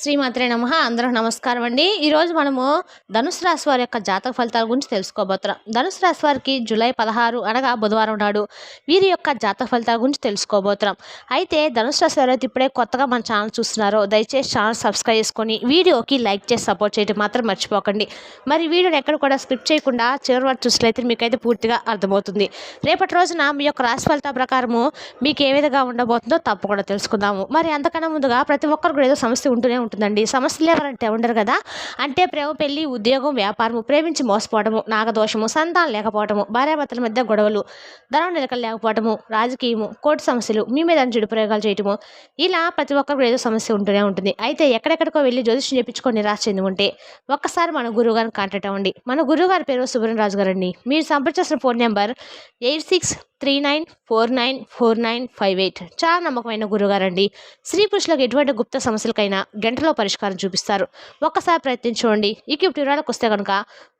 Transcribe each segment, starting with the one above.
శ్రీమాత్రే నమ. అందరూ నమస్కారం అండి. ఈరోజు మనము ధనుసు రాశి వారి యొక్క జాతక ఫలితాల గురించి తెలుసుకోబోతున్నాం. ధనుసు రాశి వారికి జూలై పదహారు అనగా బుధవారం నాడు వీరి యొక్క జాతక ఫలితాల గురించి తెలుసుకోబోతున్నాం. అయితే ధనుసు రాశి వారు ఇప్పుడే కొత్తగా మన ఛానల్ చూస్తున్నారో దయచేసి ఛానల్ సబ్స్క్రైబ్ చేసుకొని వీడియోకి లైక్ చేసి సపోర్ట్ చేయడం మాత్రం మర్చిపోకండి. మరి వీడియోని ఎక్కడ కూడా స్కిప్ చేయకుండా చివరి వరకు చూసినట్లయితే మీకైతే పూర్తిగా అర్థమవుతుంది. రేపటి రోజున మీ యొక్క రాశి ఫలితాల ప్రకారము మీకు ఏ విధంగా ఉండబోతుందో తప్పకుండా తెలుసుకుందాము. మరి అంతకన్నా ముందుగా ప్రతి ఒక్కరు కూడా ఏదో సమస్య ఉంటూనే ఉంటుందండి. సమస్యలు ఎవరంటే ఉండరు కదా? అంటే ప్రేమ పెళ్ళి ఉద్యోగం వ్యాపారము ప్రేమించి మోసపోవడము నాగదోషము సంతానం లేకపోవడము భార్యాభర్తల మధ్య గొడవలు ధనం నిలకలు లేకపోవడము రాజకీయము కోర్టు సమస్యలు మీ మీద చెడు ప్రయోగాలు చేయటము ఇలా ప్రతి ఒక్కరికి ఏదో సమస్య ఉంటూనే ఉంటుంది. అయితే ఎక్కడెక్కడికో వెళ్ళి జ్యోతిష్యం చేయించుకొని నిరాశ చెంది ఉంటే ఒక్కసారి మన గురువు గారిని కాంటాక్ట్ అవ్వండి. మన గురువు గారి పేరు సుబ్రహ్మరాజు రాజు మీరు సంప్రదించిన phone number eight six three nine four nine four nine five eight. చాలా నమ్మకమైన గురుగారండి. స్త్రీ పురుషులకు ఎటువంటి గుప్త సమస్యలకైనా గంటలో పరిష్కారం చూపిస్తారు. ఒక్కసారి ప్రయత్నించుకోండి ఇక ఇప్పుడు వివరాలకు వస్తే కనుక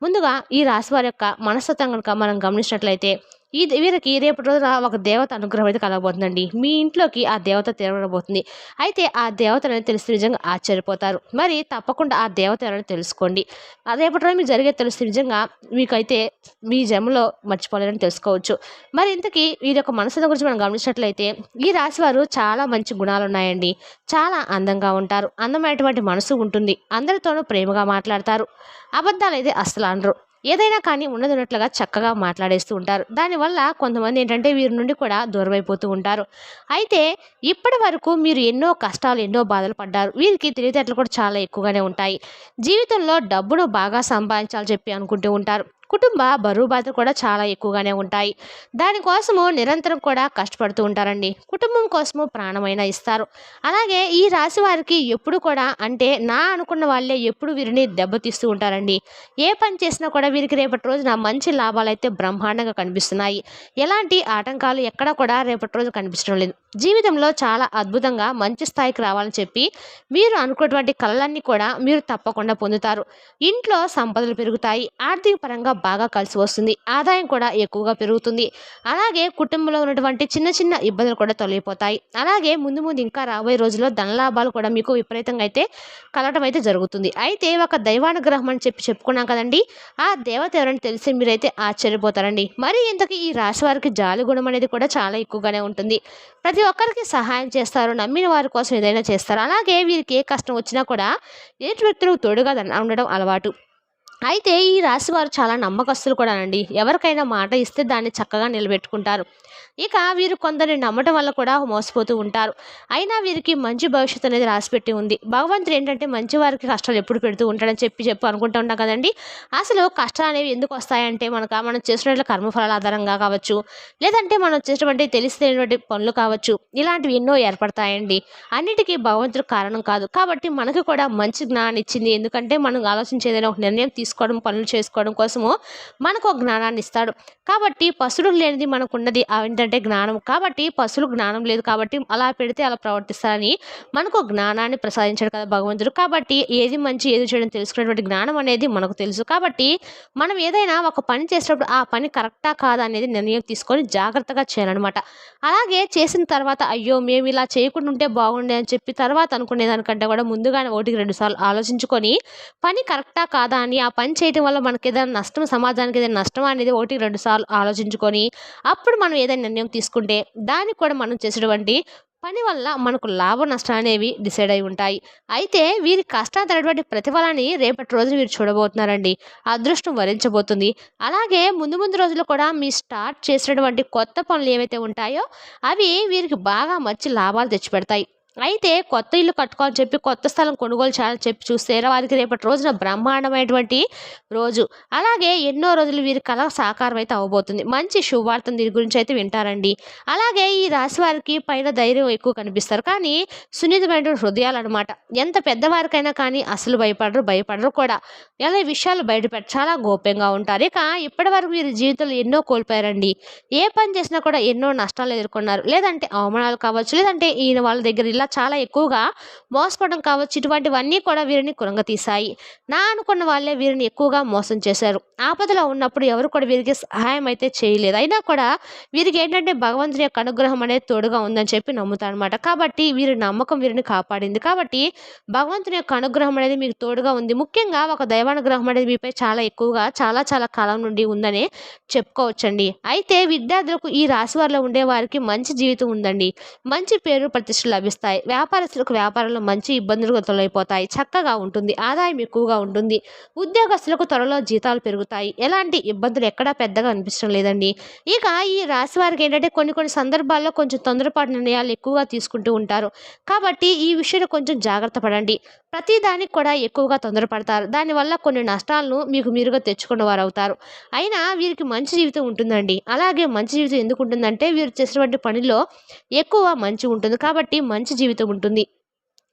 ముందుగా ఈ రాశి వారి యొక్క మనస్తత్వం కనుక మనం గమనించినట్లయితే ఈ వీరికి రేపటి రోజున ఒక దేవత అనుగ్రహం అయితే కలగబోతుందండి. మీ ఇంట్లోకి ఆ దేవత తిరగబోతుంది అయితే ఆ దేవత అనేది తెలిస్తే నిజంగా ఆశ్చర్యపోతారు. మరి తప్పకుండా ఆ దేవత ఎవరైనా తెలుసుకోండి. రేపటి రోజు మీకు జరిగే తెలిస్తే నిజంగా మీకైతే మీ జన్మలో మర్చిపోలేదని తెలుసుకోవచ్చు. మరి ఇంతకీ వీరి యొక్క మనసుల గురించి మనం గమనించినట్లయితే ఈ రాశివారు చాలా మంచి గుణాలు ఉన్నాయండి. చాలా అందంగా ఉంటారు. అందమైనటువంటి మనసు ఉంటుంది. అందరితోనూ ప్రేమగా మాట్లాడతారు. అబద్ధాలు అయితే అస్సలు అనరు. ఏదైనా కానీ ఉన్నదిన్నట్లుగా చక్కగా మాట్లాడేస్తూ ఉంటారు. దానివల్ల కొంతమంది ఏంటంటే వీరి నుండి కూడా దూరం అయిపోతూ ఉంటారు. అయితే ఇప్పటి వరకు మీరు ఎన్నో కష్టాలు ఎన్నో బాధలు పడ్డారు. వీరికి తెలివితేటలు కూడా చాలా ఎక్కువగానే ఉంటాయి. జీవితంలో డబ్బును బాగా సంపాదించాలని చెప్పి అనుకుంటూ ఉంటారు. కుటుంబ బరువు బాధలు కూడా చాలా ఎక్కువగానే ఉంటాయి. దానికోసము నిరంతరం కూడా కష్టపడుతూ ఉంటారండి. కుటుంబం కోసము ప్రాణమైనా ఇస్తారు. అలాగే ఈ రాశి వారికి ఎప్పుడు కూడా అంటే నా అనుకున్న వాళ్ళే ఎప్పుడు వీరిని దెబ్బతీస్తూ ఉంటారండి. ఏ పని చేసినా కూడా వీరికి రేపటి రోజున మంచి లాభాలు అయితే బ్రహ్మాండంగా కనిపిస్తున్నాయి. ఎలాంటి ఆటంకాలు ఎక్కడా కూడా రేపటి రోజు కనిపించడం లేదు. జీవితంలో చాలా అద్భుతంగా మంచి స్థాయికి రావాలని చెప్పి మీరు అనుకున్నటువంటి కళలన్నీ కూడా మీరు తప్పకుండా పొందుతారు. ఇంట్లో సంపదలు పెరుగుతాయి. ఆర్థిక పరంగా బాగా కలిసి వస్తుంది. ఆదాయం కూడా ఎక్కువగా పెరుగుతుంది. అలాగే కుటుంబంలో ఉన్నటువంటి చిన్న చిన్న ఇబ్బందులు కూడా తొలగిపోతాయి. అలాగే ముందు ముందు ఇంకా రాబోయే రోజుల్లో ధనలాభాలు కూడా మీకు విపరీతంగా అయితే కలగటం అయితే జరుగుతుంది. అయితే ఒక దైవానుగ్రహం అని చెప్పి చెప్పుకున్నాం కదండి. ఆ దేవత ఎవరని తెలిసి మీరైతే ఆశ్చర్యపోతారండి. మరి ఇంతకీ ఈ రాశి వారికి జాలి గుణం అనేది కూడా చాలా ఎక్కువగానే ఉంటుంది. ప్రతి ప్రతి ఒక్కరికి సహాయం చేస్తారు నమ్మిన వారి కోసం ఏదైనా చేస్తారు. అలాగే వీరికి ఏ కష్టం వచ్చినా కూడా ఎదుటి వ్యక్తులకు తోడుగా ఉండడం అలవాటు. అయితే ఈ రాశి వారు చాలా నమ్మకస్తులు కూడా అండి ఎవరికైనా మాట ఇస్తే దాన్ని చక్కగా నిలబెట్టుకుంటారు. ఇక వీరు కొందరిని నమ్మటం వల్ల కూడా మోసపోతూ ఉంటారు. అయినా వీరికి మంచి భవిష్యత్తు అనేది రాసిపెట్టి ఉంది. భగవంతుడు ఏంటంటే మంచి వారికి కష్టాలు ఎప్పుడు పెడుతూ ఉంటాడని చెప్పి చెప్పి అనుకుంటూ ఉంటాం కదండి. అసలు కష్టాలు అనేవి ఎందుకు వస్తాయంటే మనకు మనం చేసినట్లు కర్మఫలాల ఆధారంగా కావచ్చు లేదంటే మనం చేసినటువంటి తెలిసి తెలియనటువంటి పనులు కావచ్చు ఇలాంటివి ఎన్నో ఏర్పడతాయండి. అన్నిటికీ భగవంతుడు కారణం కాదు. కాబట్టి మనకు కూడా మంచి జ్ఞానం ఇచ్చింది. ఎందుకంటే మనం ఆలోచించేదైనా ఒక నిర్ణయం తీసుకోవడం పనులు చేసుకోవడం కోసము మనకు ఒక జ్ఞానాన్ని ఇస్తాడు. కాబట్టి పశువులు లేనిది మనకు ఉన్నది ఏంటంటే జ్ఞానం. కాబట్టి పశువులు జ్ఞానం లేదు కాబట్టి అలా పెడితే అలా ప్రవర్తిస్తారని మనకు జ్ఞానాన్ని ప్రసాదించాడు కదా భగవంతుడు. కాబట్టి ఏది మంచి ఏది చేయడం తెలుసుకునేటువంటి జ్ఞానం అనేది మనకు తెలుసు. కాబట్టి మనం ఏదైనా ఒక పని చేసినప్పుడు ఆ పని కరెక్టా కాదా అనేది నిర్ణయం తీసుకొని జాగ్రత్తగా చేయాలన్నమాట. అలాగే చేసిన తర్వాత అయ్యో మేము ఇలా చేయకుండా ఉంటే బాగుండే అని చెప్పి తర్వాత అనుకునే దానికంటే కూడా ముందుగానే ఒకటికి రెండు సార్లు ఆలోచించుకొని పని కరెక్టా కాదా అని ఆ పని చేయడం వల్ల మనకి ఏదైనా నష్టం సమాజానికి ఏదైనా నష్టం అనేది ఒకటి రెండు సార్లు ఆలోచించుకొని అప్పుడు మనం ఏదైనా నిర్ణయం తీసుకుంటే దానికి కూడా మనం చేసేటువంటి పని వల్ల మనకు లాభ నష్టాలు అనేవి డిసైడ్ అయి ఉంటాయి. అయితే వీరి కష్టాలు ప్రతిఫలాన్ని రేపటి రోజు మీరు చూడబోతున్నారండి. అదృష్టం వరించబోతుంది. అలాగే ముందు ముందు రోజుల్లో కూడా మీ స్టార్ట్ చేసినటువంటి కొత్త పనులు ఏవైతే ఉంటాయో అవి వీరికి బాగా మంచి లాభాలు తెచ్చిపెడతాయి. అయితే కొత్త ఇల్లు కట్టుకోవాలని చెప్పి కొత్త స్థలం కొనుగోలు చేయాలని చెప్పి చూస్తే వారికి రేపటి రోజున బ్రహ్మాండమైనటువంటి రోజు. అలాగే ఎన్నో రోజులు వీరి కళ సాకారం అయితే అవ్వబోతుంది మంచి శుభవార్తను దీని గురించి అయితే వింటారండి. అలాగే ఈ రాశి వారికి పైన ధైర్యం ఎక్కువ కనిపిస్తారు. కానీ సున్నితమైన హృదయాలు అనమాట ఎంత పెద్దవారికైనా కానీ అసలు భయపడరు భయపడరు కూడా. ఇలా విషయాలు బయటపెట్ట చాలా గోప్యంగా ఉంటారు. ఇక ఇప్పటి వరకు వీరి జీవితంలో ఎన్నో కోల్పోయారండి. ఏ పని చేసినా కూడా ఎన్నో నష్టాలు ఎదుర్కొన్నారు. లేదంటే అవమానాలు కావచ్చు లేదంటే ఈయన వాళ్ళ దగ్గర ఇలా చాలా ఎక్కువగా మోసపోవడం కావచ్చు ఇటువంటివన్నీ కూడా వీరిని కురంగతీశాయి. నా అనుకున్న వాళ్ళే వీరిని ఎక్కువగా మోసం చేశారు. ఆపదలో ఉన్నప్పుడు ఎవరు కూడా వీరికి సహాయం అయితే చేయలేదు. అయినా కూడా వీరికి ఏంటంటే భగవంతుని యొక్క అనుగ్రహం అనేది తోడుగా ఉందని చెప్పి నమ్ముతారనమాట అనమాట కాబట్టి వీరి నమ్మకం వీరిని కాపాడింది. కాబట్టి భగవంతుని యొక్క అనుగ్రహం అనేది మీకు తోడుగా ఉంది. ముఖ్యంగా ఒక దైవానుగ్రహం అనేది మీపై చాలా ఎక్కువగా చాలా చాలా కాలం నుండి ఉందని చెప్పుకోవచ్చండి. అయితే విద్యార్థులకు ఈ రాశి వారిలో ఉండే వారికి మంచి జీవితం ఉందండి. మంచి పేరు ప్రతిష్టలు లభిస్తాయి. వ్యాపారస్తులకు వ్యాపారంలో మంచి ఇబ్బందులు తొలగిపోతాయి. చక్కగా ఉంటుంది. ఆదాయం ఎక్కువగా ఉంటుంది. ఉద్యోగస్తులకు త్వరలో జీతాలు పెరుగుతాయి. ఎలాంటి ఇబ్బందులు ఎక్కడా పెద్దగా అనిపించడం లేదండి. ఇక ఈ రాశి వారికి ఏంటంటే కొన్ని కొన్ని సందర్భాల్లో కొంచెం తొందరపాటు నిర్ణయాలు ఎక్కువగా తీసుకుంటూ ఉంటారు. కాబట్టి ఈ విషయంలో కొంచెం జాగ్రత్త పడండి. ప్రతిదానికి కూడా ఎక్కువగా తొందరపడతారు. దానివల్ల కొన్ని నష్టాలను మీకు మీరుగా తెచ్చుకున్న వారు అవుతారు అయినా వీరికి మంచి జీవితం ఉంటుందండి. అలాగే మంచి జీవితం ఎందుకు ఉంటుందంటే వీరు చేసినటువంటి పనిలో ఎక్కువ మంచి ఉంటుంది కాబట్టి మంచి జీవితం ఉంటుంది.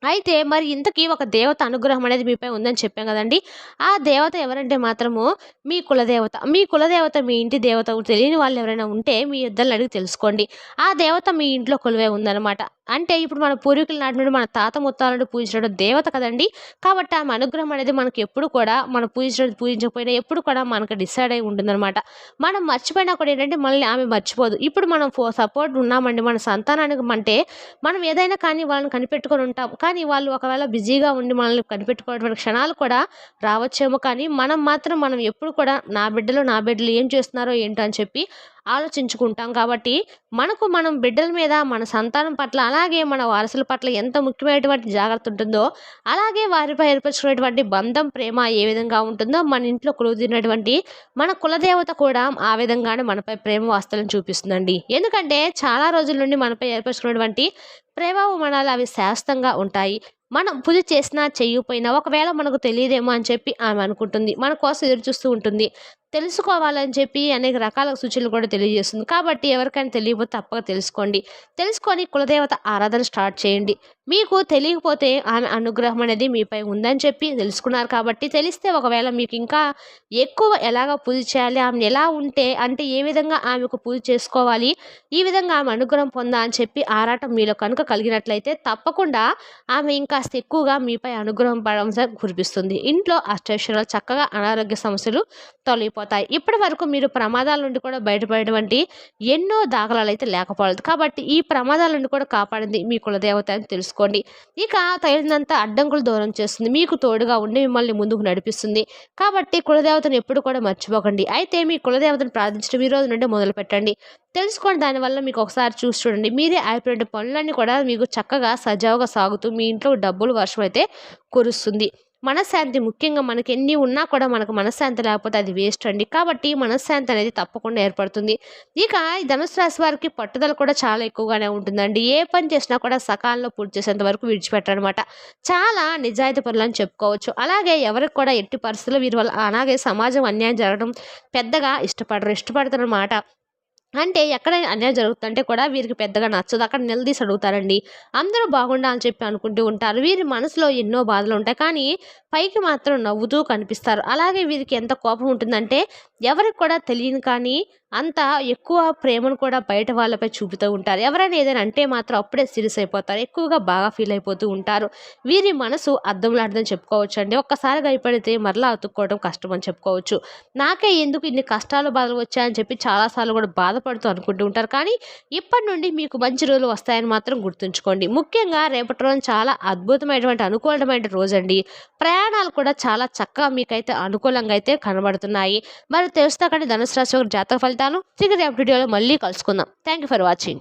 అయితే మరి ఇంతకీ ఒక దేవత అనుగ్రహం అనేది మీపై ఉందని చెప్పాం కదండి. ఆ దేవత ఎవరంటే మాత్రము మీ కులదేవత. మీ కులదేవత మీ ఇంటి దేవత తెలియని వాళ్ళు ఎవరైనా ఉంటే మీ ఇద్దరిని అడిగి తెలుసుకోండి. ఆ దేవత మీ ఇంట్లో కొలువే ఉందన్నమాట. అంటే ఇప్పుడు మన పూర్వీకుల నాటి నుండి మన తాత ముత్తాలను పూజించడం దేవత కదండి. కాబట్టి ఆమె అనుగ్రహం అనేది మనకి ఎప్పుడు కూడా మనం పూజించడం పూజించకపోయినా ఎప్పుడు కూడా మనకు డిసైడ్ అయి ఉంటుందన్నమాట. మనం మర్చిపోయినా కూడా ఏంటంటే మళ్ళీ ఆమె మర్చిపోదు. ఇప్పుడు మనం ఫో సపోర్ట్ ఉన్నామండి మన సంతానానికి అంటే మనం ఏదైనా కానీ వాళ్ళని కనిపెట్టుకొని ఉంటాం. కానీ వాళ్ళు ఒకవేళ బిజీగా ఉండి మనల్ని కనిపెట్టుకునేటువంటి క్షణాలు కూడా రావచ్చేమో కానీ మనం మాత్రం మనం ఎప్పుడు కూడా నా బిడ్డలు నా బిడ్డలు ఏం చేస్తున్నారో ఏంటో అని చెప్పి ఆలోచించుకుంటాం కాబట్టి మనకు మనం బిడ్డల మీద మన సంతానం పట్ల అలాగే మన వారసుల పట్ల ఎంత ముఖ్యమైనటువంటి జాగ్రత్త ఉంటుందో అలాగే వారిపై ఏర్పరచుకునేటువంటి బంధం ప్రేమ ఏ విధంగా ఉంటుందో మన ఇంట్లో కొలువుతున్నటువంటి మన కులదేవత కూడా ఆ విధంగానే మనపై ప్రేమ వాస్తవం చూపిస్తుందండి. ఎందుకంటే చాలా రోజుల నుండి మనపై ఏర్పరచుకున్నటువంటి ప్రేమాభిమానాలు అవి శాశ్వతంగా ఉంటాయి. మనం పూజ చేసినా చేయకపోయినా ఒకవేళ మనకు తెలియదేమో అని చెప్పి ఆమె అనుకుంటుంది. మన కోసం ఎదురు చూస్తూ ఉంటుంది. తెలుసుకోవాలని చెప్పి అనేక రకాల సూచనలు కూడా తెలియజేస్తుంది. కాబట్టి ఎవరికైనా తెలియకపోతే తప్పక తెలుసుకోండి. తెలుసుకొని కులదేవత ఆరాధన స్టార్ట్ చేయండి. మీకు తెలియకపోతే ఆమె అనుగ్రహం అనేది మీపై ఉందని చెప్పి తెలుసుకున్నారు కాబట్టి తెలిస్తే ఒకవేళ మీకు ఇంకా ఎక్కువ ఎలాగ పూజ చేయాలి ఆమె ఎలా ఉంటే అంటే ఏ విధంగా ఆమెకు పూజ చేసుకోవాలి ఈ విధంగా ఆమె అనుగ్రహం పొందా అని చెప్పి ఆరాటం మీలో కనుక కలిగినట్లయితే తప్పకుండా ఆమె ఇంకాస్త ఎక్కువగా మీపై అనుగ్రహం పడడం కురిపిస్తుంది. ఇంట్లో అష్టైశ్వర్యాలు చక్కగా అనారోగ్య సమస్యలు తొలగిపోతాయి. ఇప్పటి వరకు మీరు ప్రమాదాల నుండి కూడా బయటపడేటువంటి ఎన్నో దాఖలాలు అయితే లేకపోలేదు. కాబట్టి ఈ ప్రమాదాల నుండి కూడా కాపాడింది మీ కులదేవత అని చేసుకోండి ఇక తగినంత అడ్డంకులు దూరం చేస్తుంది. మీకు తోడుగా ఉండి మిమ్మల్ని ముందుకు నడిపిస్తుంది. కాబట్టి కులదేవతను ఎప్పుడు కూడా మర్చిపోకండి. అయితే మీ కులదేవతను ప్రార్థించడం ఈ రోజు నుండి మొదలు పెట్టండి. తెలుసుకోండి. దానివల్ల మీకు ఒకసారి చూసి చూడండి. మీరే అయిపోయిన పనులన్నీ కూడా మీకు చక్కగా సజావుగా సాగుతూ మీ ఇంట్లో డబ్బులు వర్షం అయితే కురుస్తుంది. మనశ్శాంతి ముఖ్యంగా మనకి ఎన్ని ఉన్నా కూడా మనకు మనశ్శాంతి లేకపోతే అది వేస్ట్ అండి. కాబట్టి మనశ్శాంతి అనేది తప్పకుండా ఏర్పడుతుంది. ఇక ఈ ధనుసు రాశి వారికి పట్టుదల కూడా చాలా ఎక్కువగానే ఉంటుందండి. ఏ పని చేసినా కూడా సకాలంలో పూర్తి చేసేంత వరకు విడిచిపెట్టనమాట చాలా నిజాయితీ పనులని చెప్పుకోవచ్చు. అలాగే ఎవరికి కూడా ఎట్టి పరిస్థితుల్లో వీరి వల్ల అలాగే సమాజం అన్యాయం జరగడం పెద్దగా ఇష్టపడరు ఇష్టపడతారన్నమాట అంటే ఎక్కడైనా అన్యాయం జరుగుతుంటే కూడా వీరికి పెద్దగా నచ్చదు. అక్కడ నిలదీసి అడుగుతారండి. అందరూ బాగుండాలని చెప్పి అనుకుంటూ ఉంటారు. వీరి మనసులో ఎన్నో బాధలు ఉంటాయి. కానీ పైకి మాత్రం నవ్వుతూ కనిపిస్తారు. అలాగే వీరికి ఎంత కోపం ఉంటుందంటే ఎవరికి కూడా తెలియని కానీ అంత ఎక్కువ ప్రేమను కూడా బయట వాళ్ళపై చూపుతూ ఉంటారు. ఎవరైనా ఏదైనా అంటే మాత్రం అప్పుడే సీరియస్ అయిపోతారు. ఎక్కువగా బాగా ఫీల్ అయిపోతూ ఉంటారు. వీరి మనసు అర్థంలాంటిదని చెప్పుకోవచ్చు అండి ఒక్కసారి భయపడితే మరలా అతుక్కోవడం కష్టం అని చెప్పుకోవచ్చు. నాకే ఎందుకు ఇన్ని కష్టాలు బాధలు వచ్చాయని చెప్పి చాలాసార్లు కూడా బాధపడుతూ అనుకుంటూ ఉంటారు. కానీ ఇప్పటి నుండి మీకు మంచి రోజులు వస్తాయని మాత్రం గుర్తుంచుకోండి. ముఖ్యంగా రేపటి రోజు చాలా అద్భుతమైనటువంటి అనుకూలమైన రోజు అండి. ప్రయాణాలు కూడా చాలా చక్కగా మీకైతే అనుకూలంగా అయితే కనబడుతున్నాయి. మరి తెలుస్తా కానీ ధనుసు రాశి జాతక ఫలితాలు చికెన్ రేపు వీడియోలో మళ్ళీ కలుసుకుందాం. Thank you for watching